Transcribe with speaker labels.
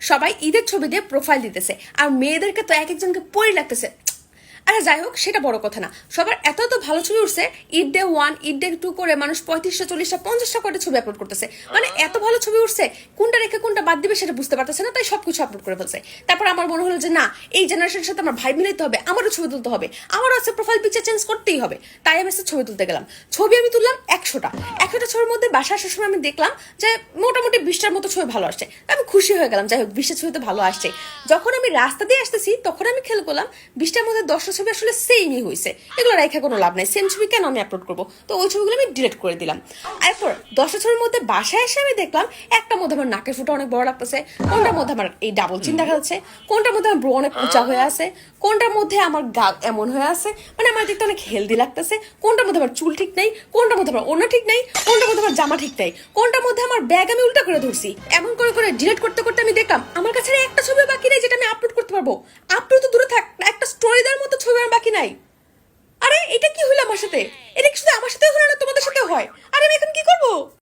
Speaker 1: সবাই ঈদের ছবি দিয়ে প্রোফাইল দিতেছে। আর মেয়েদেরকে তো এক একজনকে পরি লাগতেছে। আরে যাই হোক, সেটা বড় কথা না। সবার এত এত ভালো ছবি উঠছে, Eid day one Eid day two করে মানুষ পঁয়ত্রিশটা, চল্লিশটা, পঞ্চাশটা করে ছবি আপলোড করতেছে। মানে এত ভালো ছবি উঠছে, কোনটা রেখে কোনটা বাদ দিবে সেটা বুঝতে পারতেছে না, তাই সবকিছু আপলোড করে ফেলছে। তারপর আমার মনে হলো যে না, এই জেনারেশনের সাথে আমার ভাই মিলাইতে হবে, আমারও ছবি তুলতে হবে। আমারও আছে প্রোফাইল পিকচার চেঞ্জ করতেই হবে। তাই আমি ছবি তুলতে গেলাম। ছবি আমি তুললাম একশোটা। ছবির মধ্যে বাসা আসার সময় আমি দেখলাম যে মোটামুটি বিশটার মতো ছবি ভালো আসছে। আমি খুশি হয়ে গেলাম, যাই হোক, বিশটা ছবি তো ভালো আসছে। যখন আমি রাস্তা দিয়ে আসতেছি, তখন আমি খেয়াল করলাম বিশটার মধ্যে দশটা ছবি আসলে সেমই হয়েছে এগুলো রেখে কোনো লাভ নাই। সেম ছবি কেন আমি আপলোড করব? তো ওই ছবিগুলো আমি ডিলিট করে দিলাম। এরপর দশটা ছবির মধ্যে বাসায় এসে আমি দেখলাম একটা মধ্যে আমার নাকের ফুটা অনেক বড় লাগতেছে, কোনটার মধ্যে আমার এই ডাবল চিন দেখা যাচ্ছে, কোনটার মধ্যে আমার ব্রো অনেক উঁচা হয়ে আছে, কোনটার মধ্যে আমার গা এমন হয়ে আছে মানে আমার দেখতে অনেক হেলদি লাগতেছে, কোনটার মধ্যে আমার চুল ঠিক নেই, কোনটার মধ্যে আমার অন্য ঠিক নেই কোনটার মধ্যে আমার জামা ঠিক নাই, কোনটার মধ্যে আমার ব্যাগ আমি উল্টা করে ধরছি। এমন করে করে ডিলেট করতে করতে আমি দেখলাম, আমার কাছে একটা ছবি বাকি নেই যেটা আমি আপলোড করতে পারব। আপলোড তো দূরে থাক একটা স্টোরি দেওয়ার মতো ছবি আমার বাকি নাই। আরে, এটা কি হলো আমার সাথে? এটা কি শুধু আমার সাথে হলো না তোমাদের সাথে হয়? আরে আমি এখন কি করব?